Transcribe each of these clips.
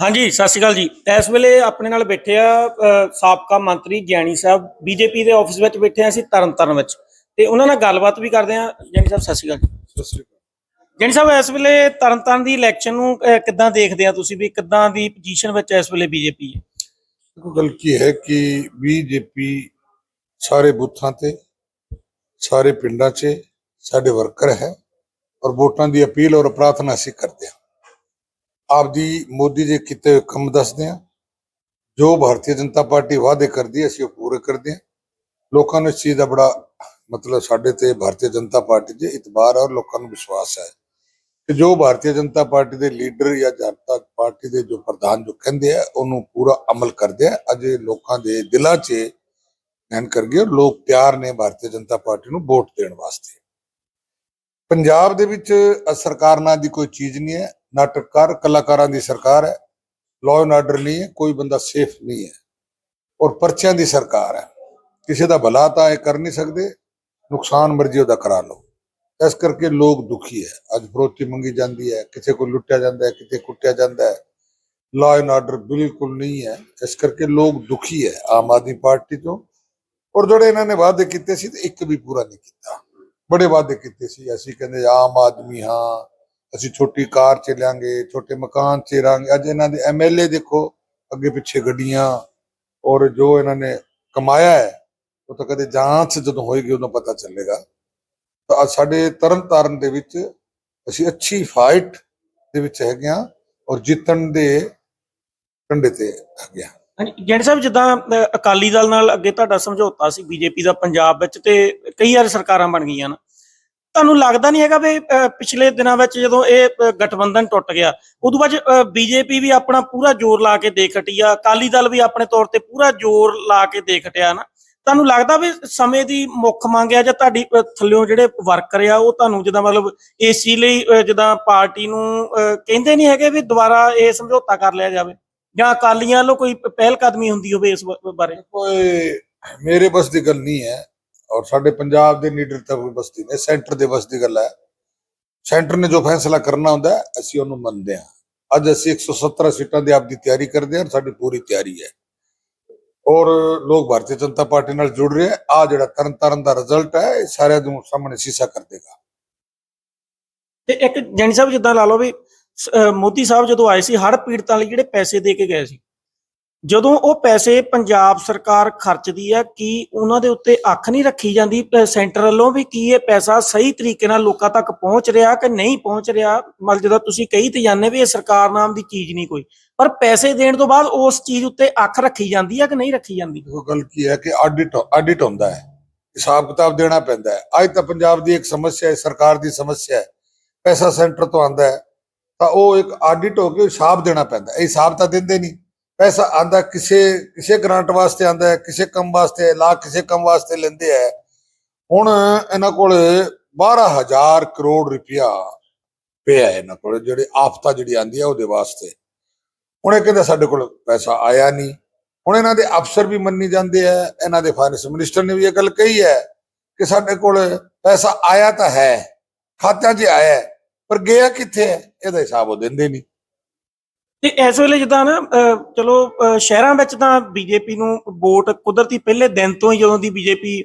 ਹਾਂਜੀ ਸਤਿ ਸ਼੍ਰੀ ਅਕਾਲ ਜੀ। ਇਸ ਵੇਲੇ ਆਪਣੇ ਨਾਲ ਬੈਠੇ ਆ ਸਾਬਕਾ ਮੰਤਰੀ ਗਿਆਨੀ ਸਾਹਿਬ। ਬੀਜੇਪੀ ਦੇ ਆਫਿਸ ਵਿੱਚ ਬੈਠੇ ਆ ਅਸੀਂ ਤਰਨਤਾਰਨ ਵਿੱਚ। ਤੇ ਉਹਨਾਂ ਨਾਲ ਗੱਲਬਾਤ ਵੀ ਕਰਦੇ ਆ। ਗਿਆਨੀ ਸਾਹਿਬ ਸਤਿ ਸ਼੍ਰੀ ਅਕਾਲ ਜੀ। ਸਤਿ ਸ਼੍ਰੀ ਅਕਾਲ। ਗਿਆਨੀ ਸਾਹਿਬ ਇਸ ਵੇਲੇ ਤਰਨਤਾਰਨ ਦੀ ਇਲੈਕਸ਼ਨ ਨੂੰ ਕਿੱਦਾਂ ਦੇਖਦੇ ਆ ਤੁਸੀਂ ਵੀ? ਕਿੱਦਾਂ ਦੀ ਪੋਜੀਸ਼ਨ ਵਿੱਚ ਇਸ ਵੇਲੇ ਬੀਜੇਪੀ ਹੈ? ਦੇਖੋ ਗੱਲ ਕੀ ਹੈ ਕਿ ਬੀਜੇਪੀ ਸਾਰੇ ਬੂਥਾਂ ਤੇ ਸਾਰੇ ਪਿੰਡਾਂ 'ਚ ਸਾਡੇ ਵਰਕਰ ਹੈ ਔਰ ਵੋਟਾਂ ਦੀ ਅਪੀਲ ਔਰ ਪ੍ਰਾਰਥਨਾ ਅਸੀਂ ਕਰਦੇ ਹਾਂ। ਆਪਦੀ ਮੋਦੀ ਦੇ ਕੀਤੇ ਹੋਏ ਕੰਮ ਦੱਸਦੇ ਹਾਂ। ਜੋ ਭਾਰਤੀ ਜਨਤਾ ਪਾਰਟੀ ਵਾਅਦੇ ਕਰਦੀ ਹੈ, ਅਸੀਂ ਉਹ ਪੂਰੇ ਕਰਦੇ ਹਾਂ। ਲੋਕਾਂ ਨੂੰ ਇਸ ਚੀਜ਼ ਦਾ ਬੜਾ ਮਤਲਬ ਸਾਡੇ ਤੇ ਭਾਰਤੀ ਜਨਤਾ ਪਾਰਟੀ 'ਤੇ ਇਤਬਾਰ ਹੈ ਔਰ ਲੋਕਾਂ ਨੂੰ ਵਿਸ਼ਵਾਸ ਹੈ ਕਿ ਜੋ ਭਾਰਤੀ ਜਨਤਾ ਪਾਰਟੀ ਦੇ ਲੀਡਰ ਜਾਂ ਜਨਤਾ ਪਾਰਟੀ ਦੇ ਜੋ ਪ੍ਰਧਾਨ ਜੋ ਕਹਿੰਦੇ ਆ, ਉਹਨੂੰ ਪੂਰਾ ਅਮਲ ਕਰਦੇ ਆ। ਅਜੇ ਲੋਕਾਂ ਦੇ ਦਿਲਾਂ 'ਚ ਨੈਣ ਕਰ ਗਏ ਔਰ ਲੋਕ ਤਿਆਰ ਨੇ ਭਾਰਤੀ ਜਨਤਾ ਪਾਰਟੀ ਨੂੰ ਵੋਟ ਦੇਣ ਵਾਸਤੇ। ਪੰਜਾਬ ਦੇ ਵਿੱਚ ਸਰਕਾਰ ਨਾਂ ਦੀ ਕੋਈ ਚੀਜ਼ ਨਹੀਂ ਹੈ। ਨਾਟਕਕਾਰ ਕਲਾਕਾਰਾਂ ਦੀ ਸਰਕਾਰ ਹੈ। ਲਾਅ ਐਂਡ ਆਰਡਰ ਨਹੀਂ ਹੈ, ਕੋਈ ਬੰਦਾ ਸੇਫ ਨਹੀਂ ਹੈ। ਔਰ ਪਰਚਿਆਂ ਦੀ ਸਰਕਾਰ ਹੈ। ਕਿਸੇ ਦਾ ਭਲਾ ਤਾਂ ਇਹ ਕਰ ਨਹੀਂ ਸਕਦੇ, ਨੁਕਸਾਨ ਮਰਜ਼ੀ ਉਹਦਾ ਕਰਾ ਲਓ। ਇਸ ਕਰਕੇ ਲੋਕ ਦੁਖੀ ਹੈ। ਅੱਜ ਫਰੋਤੀ ਮੰਗੀ ਜਾਂਦੀ ਹੈ ਕਿਸੇ ਕੋਲ ਲੁੱਟਿਆ ਜਾਂਦਾ ਹੈ, ਕਿਤੇ ਕੁੱਟਿਆ ਜਾਂਦਾ ਹੈ। ਲਾਅ ਐਂਡ ਆਰਡਰ ਬਿਲਕੁਲ ਨਹੀਂ ਹੈ। ਇਸ ਕਰਕੇ ਲੋਕ ਦੁਖੀ ਹੈ ਆਮ ਆਦਮੀ ਪਾਰਟੀ ਤੋਂ। ਔਰ ਜਿਹੜੇ ਇਹਨਾਂ ਨੇ ਵਾਅਦੇ ਕੀਤੇ ਸੀ, ਤੇ ਇੱਕ ਵੀ ਪੂਰਾ ਨਹੀਂ ਕੀਤਾ। ਬੜੇ ਵਾਅਦੇ ਕੀਤੇ ਸੀ। ਅਸੀਂ ਕਹਿੰਦੇ ਆਮ ਆਦਮੀ ਹਾਂ ਅਸੀਂ ਛੋਟੀ ਕਾਰ ਚ ਲਿਆਂਗੇ ਛੋਟੇ ਮਕਾਨ ਚ ਰਾਂਗੇ ਅੱਜ ਇਹਨਾਂ ਦੇ ਐਮਐਲਏ ਦੇਖੋ, ਅੱਗੇ ਪਿੱਛੇ ਗੱਡੀਆਂ ਔਰ ਜੋ ਇਹਨਾਂ ਨੇ ਕਮਾਇਆ ਹੈ, ਉਹ ਤਾਂ ਕਦੇ ਜਾਂਚ ਜਦੋਂ ਹੋਏਗੀ ਉਦੋਂ ਪਤਾ ਚੱਲੇਗਾ। ਤਾਂ ਸਾਡੇ ਤਰਨ ਤਾਰਨ ਦੇ ਵਿੱਚ ਅਸੀਂ ਅੱਛੀ ਫਾਈਟ ਦੇ ਵਿੱਚ ਹੈਗੇ ਹਾਂ ਔਰ ਜਿੱਤਣ ਦੇ ਕੰਡੇ ਤੇ ਹੈਗੇ ਹਾਂ। ਹਾਂਜੀ ਗਿਆਨੀ ਸਾਹਿਬ, ਜਿੱਦਾਂ ਅਕਾਲੀ ਦਲ ਨਾਲ ਅੱਗੇ ਤੁਹਾਡਾ ਸਮਝੌਤਾ ਸੀ, ਬੀਜੇਪੀ ਦਾ ਪੰਜਾਬ ਵਿੱਚ ਤੇ ਕਈ ਵਾਰ ਸਰਕਾਰਾਂ ਬਣ ਗਈਆਂ ਨਾ। ਤੁਹਾਨੂੰ ਲੱਗਦਾ ਨਹੀਂ ਹੈਗਾ ਵੀ ਅ, ਪਿਛਲੇ ਦਿਨਾਂ ਵਿੱਚ ਜਦੋਂ ਇਹ ਅ, ਗਠਬੰਧਨ ਟੁੱਟ ਗਿਆ ਉਦੋਂ ਬਾਅਦ ਬੀਜੇਪੀ ਵੀ ਆਪਣਾ ਪੂਰਾ ਜ਼ੋਰ ਲਾ ਕੇ ਦੇਖ ਹਟੀ ਆ ਅਕਾਲੀ ਦਲ ਵੀ ਆਪਣੇ ਤੌਰ ਤੇ ਪੂਰਾ ਜ਼ੋਰ ਲਾ ਕੇ ਦੇਖ ਹਟਿਆ ਨਾ। ਤੁਹਾਨੂੰ ਲੱਗਦਾ ਵੀ ਸਮੇਂ ਦੀ ਮੁੱਖ ਮੰਗ ਆ ਜਾਂ ਤੁਹਾਡੀ ਅ, ਥੱਲਿਓਂ ਜਿਹੜੇ ਵਰਕਰ ਆ ਉਹ ਤੁਹਾਨੂੰ ਜਿੱਦਾਂ ਮਤਲਬ ਇਸ ਚੀਜ਼ ਲਈ ਅ, ਜਿੱਦਾਂ ਪਾਰਟੀ ਨੂੰ ਅ, ਕਹਿੰਦੇ ਨਹੀਂ ਹੈਗੇ ਵੀ ਦੁਬਾਰਾ ਇਹ ਸਮਝੌਤਾ ਕਰ ਲਿਆ ਜਾਵੇ? ਜਾਂ ਅਕਾਲੀਆਂ ਵੱਲੋਂ ਕੋਈ ਪਹਿਲ ਕਦਮੀ ਹੁੰਦੀ ਹੋਵੇ ਇਸ ਬ- ਬਾਰੇ? ਕੋਈ ਮੇਰੇ ਬਸ ਦੀ ਗੱਲ ਨਹੀਂ ਹੈ। ਔਰ ਸਾਡੇ ਪੰਜਾਬ ਦੇ ਲੀਡਰ ਤਾਂ ਕੋਈ ਬਸ ਦੀ ਸੈਂਟਰ ਦੇ ਬਸ ਦੀ ਗੱਲ ਹੈ। ਸੈਂਟਰ ਨੇ ਜੋ ਫੈਸਲਾ ਕਰਨਾ ਹੁੰਦਾ ਅਸੀਂ ਉਹਨੂੰ ਮੰਨਦੇ ਹਾਂ। ਅੱਜ ਅਸੀਂ 117 ਸੀਟਾਂ ਦੀ ਆਪਦੀ ਤਿਆਰੀ ਕਰਦੇ ਹਾਂ ਸਾਡੀ ਪੂਰੀ ਤਿਆਰੀ ਹੈ। ਔਰ ਲੋਕ ਭਾਰਤੀ ਜਨਤਾ ਪਾਰਟੀ ਨਾਲ ਜੁੜ ਰਹੇ ਆ ਜਿਹੜਾ ਤਰਨ ਤਾਰਨ ਦਾ ਰਿਜ਼ਲਟ ਹੈ, ਇਹ ਸਾਰਿਆਂ ਨੂੰ ਸਾਹਮਣੇ ਸੀਸਾ ਕਰ ਦੇਗਾ। ਤੇ ਇੱਕ ਜੈਨੀ ਸਾਹਿਬ ਜਿੱਦਾਂ ਲਾ ਲਓ ਵੀ ਮੋਦੀ ਸਾਹਿਬ ਜਦੋਂ ਆਏ ਸੀ ਹਰ ਪੀੜਤਾਂ ਲਈ ਜਿਹੜੇ ਪੈਸੇ ਦੇ ਕੇ ਗਏ ਸੀ ਜਦੋਂ ਉਹ ਪੈਸੇ ਪੰਜਾਬ ਸਰਕਾਰ ਖਰਚਦੀ ਹੈ, ਕੀ ਉਹਨਾਂ ਦੇ ਉੱਤੇ ਅੱਖ ਨਹੀਂ ਰੱਖੀ ਜਾਂਦੀ? ਸੈਂਟਰ ਵੱਲੋਂ ਵੀ ਕੀ ਇਹ ਪੈਸਾ ਸਹੀ ਤਰੀਕੇ ਨਾਲ ਲੋਕਾਂ ਤੱਕ ਪਹੁੰਚ ਰਿਹਾ ਕਿ ਨਹੀਂ ਪਹੁੰਚ ਰਿਹਾ? ਮਤਲਬ ਜਦੋਂ ਤੁਸੀਂ ਕਹੀ ਤੇ ਜਾਂਦੇ ਵੀ ਇਹ ਸਰਕਾਰ ਨਾਮ ਦੀ ਚੀਜ਼ ਨਹੀਂ ਕੋਈ, ਪਰ ਪੈਸੇ ਦੇਣ ਤੋਂ ਬਾਅਦ ਉਸ ਚੀਜ਼ ਉੱਤੇ ਅੱਖ ਰੱਖੀ ਜਾਂਦੀ ਹੈ ਕਿ ਨਹੀਂ ਰੱਖੀ ਜਾਂਦੀ? ਦੇਖੋ, ਗੱਲ ਕੀ ਹੈ ਕਿ ਆਡਿਟ ਆਡਿਟ ਹੁੰਦਾ ਹੈ। ਹਿਸਾਬ ਕਿਤਾਬ ਦੇਣਾ ਪੈਂਦਾ ਹੈ। ਅੱਜ ਤਾਂ ਪੰਜਾਬ ਦੀ ਇੱਕ ਸਮੱਸਿਆ ਹੈ, ਸਰਕਾਰ ਦੀ ਸਮੱਸਿਆ ਹੈ। ਪੈਸਾ ਸੈਂਟਰ ਤੋਂ ਆਂਦਾ ਹੈ, ਤਾਂ ਉਹ ਇੱਕ ਆਡਿਟ ਹੋ ਕੇ ਹਿਸਾਬ ਦੇਣਾ ਪੈਂਦਾ ਇਹ ਹਿਸਾਬ ਤਾਂ ਦਿੰਦੇ ਨਹੀਂ। ਪੈਸਾ ਆਂਦਾ, ਕਿਸੇ ਕਿਸੇ ਗ੍ਰਾਂਟ ਵਾਸਤੇ ਆਂਦਾ ਕਿਸੇ ਕੰਮ ਵਾਸਤੇ, ਲਾ ਕਿਸੇ ਕੰਮ ਵਾਸਤੇ ਲੈਂਦੇ ਹੈ। ਹੁਣ ਇਹਨਾਂ ਕੋਲ 12000 ਕਰੋੜ ਰੁਪਇਆ ਪਿਆ ਇਹਨਾਂ ਕੋਲ, ਜਿਹੜੇ ਆਫਤਾ ਜਿਹੜੀ ਆਂਦੀ ਹੈ ਉਹਦੇ ਵਾਸਤੇ। ਹੁਣ ਇਹ ਕਹਿੰਦਾ ਸਾਡੇ ਕੋਲ ਪੈਸਾ ਆਇਆ ਨਹੀਂ। ਹੁਣ ਇਹਨਾਂ ਦੇ ਅਫਸਰ ਵੀ ਮੰਨੀ ਜਾਂਦੇ ਆ ਇਹਨਾਂ ਦੇ ਫਾਈਨੈਂਸ ਮਿਨਿਸਟਰ ਨੇ ਵੀ ਇਹ ਗੱਲ ਕਹੀ ਹੈ ਕਿ ਸਾਡੇ ਕੋਲ ਪੈਸਾ ਆਇਆ ਤਾਂ ਹੈ, ਖਾਤਿਆਂ 'ਚ ਆਇਆ ਪਰ ਗਿਆ ਕਿੱਥੇ ਹੈ, ਇਹਦਾ ਹਿਸਾਬ ਉਹ ਦਿੰਦੇ ਨਹੀਂ। ਤੇ ਇਸ ਵੇਲੇ ਜਿੱਦਾਂ ਨਾ, ਅਹ, ਚਲੋ ਸ਼ਹਿਰਾਂ ਵਿੱਚ ਤਾਂ ਬੀਜੇਪੀ ਨੂੰ ਵੋਟ ਕੁਦਰਤੀ ਪਹਿਲੇ ਦਿਨ ਤੋਂ ਹੀ ਜਦੋਂ ਦੀ ਬੀਜੇਪੀ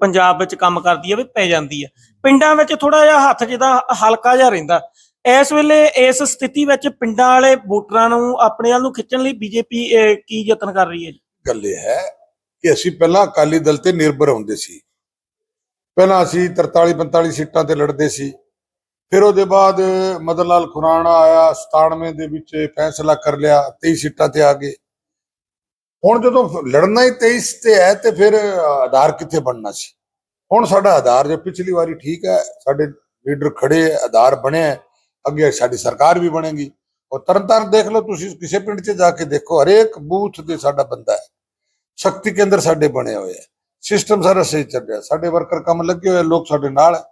ਪੰਜਾਬ ਵਿੱਚ ਕੰਮ ਕਰਦੀ ਹੈ ਵੀ ਪੈ ਜਾਂਦੀ ਹੈ ਪਿੰਡਾਂ ਵਿੱਚ ਥੋੜਾ ਜਿਹਾ ਹੱਥ ਜਿਹਦਾ ਹਲਕਾ ਜਿਹਾ ਰਹਿੰਦਾ। ਇਸ ਵੇਲੇ ਇਸ ਸਥਿਤੀ ਵਿੱਚ ਪਿੰਡਾਂ ਵਾਲੇ ਵੋਟਰਾਂ ਨੂੰ ਆਪਣੇ ਵੱਲ ਨੂੰ ਖਿੱਚਣ ਲਈ ਬੀਜੇਪੀ ਕੀ ਯਤਨ ਕਰ ਰਹੀ ਹੈ ਗੱਲ ਇਹ ਹੈ ਕਿ ਅਸੀਂ ਪਹਿਲਾਂ ਅਕਾਲੀ ਦਲ ਤੇ ਨਿਰਭਰ ਹੁੰਦੇ ਸੀ। ਪਹਿਲਾਂ ਅਸੀਂ 43 45 ਸੀਟਾਂ ਤੇ ਲੜਦੇ ਸੀ। ਫਿਰ ਉਹਦੇ ਬਾਅਦ ਮਦਨ ਲਾਲ ਖੁਰਾਣਾ ਆਇਆ 97 ਦੇ ਵਿੱਚ ਫੈਸਲਾ ਕਰ ਲਿਆ 23 ਸੀਟਾਂ ਤੇ ਆ ਗਏ। ਹੁਣ ਜਦੋਂ ਲੜਨਾ ਹੀ 23 ਤੇ ਹੈ ਤੇ ਫਿਰ ਆਧਾਰ ਕਿੱਥੇ ਬਣਨਾ ਸੀ? ਹੁਣ ਸਾਡਾ ਆਧਾਰ ਜੇ ਪਿਛਲੀ ਵਾਰੀ ਠੀਕ ਹੈ, ਸਾਡੇ ਲੀਡਰ ਖੜੇ ਹੈ, ਆਧਾਰ ਬਣਿਆ ਅੱਗੇ ਸਾਡੀ ਸਰਕਾਰ ਵੀ ਬਣੇਗੀ। ਉਹ ਤਰਨਤਾਰਨ ਦੇਖ ਲਓ, ਤੁਸੀਂ ਕਿਸੇ ਪਿੰਡ 'ਚ ਜਾ ਕੇ ਦੇਖੋ, ਹਰੇਕ ਬੂਥ ਤੇ ਸਾਡਾ ਬੰਦਾ ਹੈ। ਸ਼ਕਤੀ ਕੇਂਦਰ ਸਾਡੇ ਬਣੇ ਹੋਏ ਹੈ। ਸਿਸਟਮ ਸਾਰਾ ਸਹੀ ਚੱਲ ਰਿਹਾ, ਸਾਡੇ ਵਰਕਰ ਕੰਮ ਲੱਗੇ ਹੋਏ, ਲੋਕ ਸਾਡੇ ਨਾਲ ਹੈ।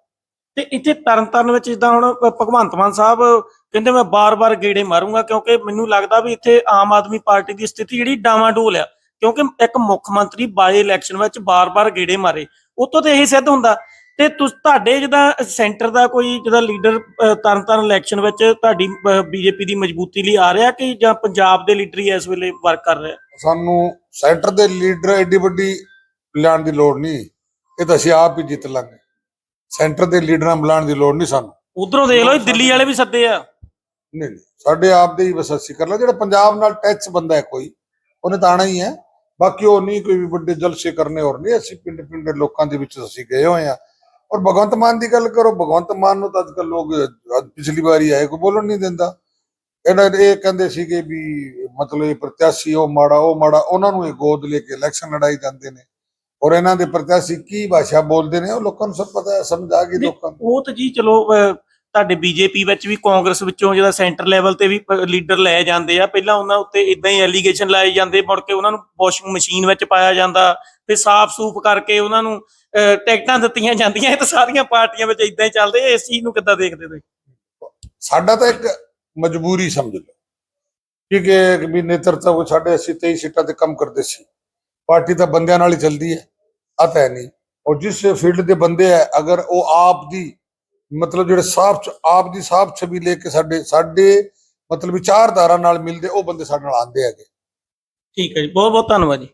ਤੇ ਇੱਥੇ ਤਰਨਤਾਰਨ ਵਿੱਚ ਜਿੱਦਾਂ ਹੁਣ ਭਗਵੰਤ ਮਾਨ ਸਾਹਿਬ ਕਹਿੰਦੇ ਮੈਂ ਬਾਰ-ਬਾਰ ਗੇੜੇ ਮਾਰੂੰਗਾ ਕਿਉਂਕਿ ਮੈਨੂੰ ਲੱਗਦਾ ਵੀ ਇੱਥੇ ਆਮ ਆਦਮੀ ਪਾਰਟੀ ਦੀ ਸਥਿਤੀ ਜਿਹੜੀ ਡਾਵਾਂਡੋਲ ਆ, ਕਿਉਂਕਿ ਇੱਕ ਮੁੱਖ ਮੰਤਰੀ ਬਾਈ ਇਲੈਕਸ਼ਨ ਵਿੱਚ ਬਾਰ-ਬਾਰ ਗੇੜੇ ਮਾਰੇ ਉਤੋਂ ਤੇ ਇਹੀ ਸਿੱਧ ਹੁੰਦਾ। ਤੇ ਤੁਸ, ਤੁਹਾਡੇ ਜਿਹਦਾ ਸੈਂਟਰ ਦਾ ਕੋਈ ਜਿਹਦਾ ਲੀਡਰ ਤਰਨਤਾਰਨ ਇਲੈਕਸ਼ਨ ਵਿੱਚ ਤੁਹਾਡੀ ਬੀਜੇਪੀ ਦੀ ਮਜ਼ਬੂਤੀ ਲਈ ਆ ਰਿਹਾ ਕਿ ਜਾਂ ਪੰਜਾਬ ਦੇ ਲੀਡਰ ਹੀ ਇਸ ਵੇਲੇ ਵਰਕ ਕਰ ਰਿਹਾ ਸਾਨੂੰ ਸੈਂਟਰ ਦੇ ਲੀਡਰ ਐਡੀ ਵੱਡੀ ਲਿਆਉਣ ਦੀ ਲੋੜ ਨਹੀਂ, ਇਹ ਤਾਂ ਅਸੀਂ ਆਪ ਹੀ ਜਿੱਤ ਲਾਂਗੇ। ਸੈਂਟਰ ਦੇ ਲੀਡਰਾਂ ਬੁਲਾਉਣ ਦੀ ਲੋੜ ਨਹੀਂ ਸਾਨੂੰ। ਉਧਰੋਂ ਦੇਖ ਲਓ ਦਿੱਲੀ ਵਾਲੇ ਵੀ ਸੱਦੇ ਆ। ਨਹੀਂ ਨਹੀਂ ਸਾਡੇ ਆਪ ਦੇ ਹੀ ਬਸ ਅਸੀਂ ਕਰ ਲਾ ਜਿਹੜਾ ਪੰਜਾਬ ਨਾਲ ਟੱਚ ਬੰਦਾ ਹੈ ਕੋਈ ਉਹਨੇ ਤਾਂ ਆਣਾ ਹੀ ਹੈ। ਬਾਕੀ ਉਹ ਨਹੀਂ ਕੋਈ ਵੀ ਵੱਡੇ ਜਲਸੇ ਕਰਨੇ ਹੋਰ ਨਹੀਂ ਅਸੀਂ ਪਿੰਡ ਪਿੰਡ ਦੇ ਲੋਕਾਂ ਦੇ ਵਿੱਚ ਅਸੀਂ ਗਏ ਹੋਏ ਆ ਔਰ ਭਗਵੰਤ ਮਾਨ ਦੀ ਗੱਲ ਕਰੋ ਭਗਵੰਤ ਮਾਨ ਨੂੰ ਤਾਂ ਅੱਜ ਕੱਲ ਲੋਕ ਪਿਛਲੀ ਵਾਰੀ ਆਏ ਕੋਈ ਬੋਲਣ ਨਹੀਂ ਦਿੰਦਾ। ਇਹਨਾਂ ਇਹ ਕਹਿੰਦੇ ਸੀਗੇ ਵੀ ਮਤਲਬ ਇਹ ਪ੍ਰਤਿਆਸ਼ੀ ਉਹ ਮਾੜਾ ਉਹ ਮਾੜਾ ਉਹਨਾਂ ਨੂੰ ਇਹ ਗੋਦ ਲੈ ਕੇ ਇਲੈਕਸ਼ਨ ਲੜਾਈ ਜਾਂਦੇ ਨੇ। ਔਰ ਇਹਨਾਂ ਦੇ ਪ੍ਰਤਿਆਸ਼ੀ ਕੀ ਭਾਸ਼ਾ ਬੋਲਦੇ ਨੇ ਉਹ ਲੋਕਾਂ ਨੂੰ ਸਭ ਪਤਾ ਹੈ ਸਮਝ ਆ ਗਈ ਲੋਕਾਂ ਨੂੰ। ਉਹ ਤਾਂ ਜੀ ਚਲੋ ਤੁਹਾਡੇ ਬੀਜੇਪੀ ਵਿੱਚ ਵੀ ਕਾਂਗਰਸ ਵਿੱਚੋਂ ਜਿਹੜਾ ਸੈਂਟਰ ਲੈਵਲ ਤੇ ਵੀ ਲੀਡਰ ਲਏ ਜਾਂਦੇ ਆ ਪਹਿਲਾਂ ਉਹਨਾਂ ਉੱਤੇ ਇਦਾਂ ਹੀ ਐਲੀਗੇਸ਼ਨ ਲਾਏ ਜਾਂਦੇ ਮੁੜ ਕੇ ਉਹਨਾਂ ਨੂੰ ਵਾਸ਼ਿੰਗ ਮਸ਼ੀਨ ਵਿੱਚ ਪਾਇਆ ਜਾਂਦਾ ਫਿਰ ਸਾਫ਼ ਸੂਫ ਕਰਕੇ ਉਹਨਾਂ ਨੂੰ ਟਿਕਟਾਂ ਦਿੱਤੀਆਂ ਜਾਂਦੀਆਂ ਇਹ ਤਾਂ ਸਾਰੀਆਂ ਪਾਰਟੀਆਂ ਵਿੱਚ ਇਦਾਂ ਹੀ ਚੱਲਦੇ ਇਸ ਚੀਜ਼ ਨੂੰ ਕਿੱਦਾਂ ਦੇਖਦੇ ਤੁਸੀਂ? ਸਾਡਾ ਤਾਂ ਇੱਕ ਮਜਬੂਰੀ ਸਮਝ ਲਓ ਕਿਉਂਕਿ ਵੀ ਨੇਤਰਤਵ ਸਾਡੇ ਅਸੀਂ 23 ਸੀਟਾਂ ਤੇ ਕੰਮ ਕਰਦੇ ਸੀ। ਪਾਰਟੀ ਤਾਂ ਬੰਦਿਆਂ ਨਾਲ ਹੀ ਚੱਲਦੀ ਹੈ ਆ ਤਾਂ ਹੈ ਨਹੀਂ। ਔਰ ਜਿਸ ਫੀਲਡ ਦੇ ਬੰਦੇ ਹੈ, ਅਗਰ ਉਹ ਆਪ ਦੀ ਮਤਲਬ ਜਿਹੜੇ ਸਾਫ਼ ਆਪ ਦੀ ਸਾਫ਼ ਛਵੀ ਲੈ ਕੇ ਸਾਡੇ ਸਾਡੇ ਮਤਲਬ ਵਿਚਾਰਧਾਰਾ ਨਾਲ ਮਿਲਦੇ, ਉਹ ਬੰਦੇ ਸਾਡੇ ਨਾਲ ਆਉਂਦੇ ਹੈਗੇ। ਠੀਕ ਹੈ ਜੀ ਬਹੁਤ ਬਹੁਤ ਧੰਨਵਾਦ ਜੀ।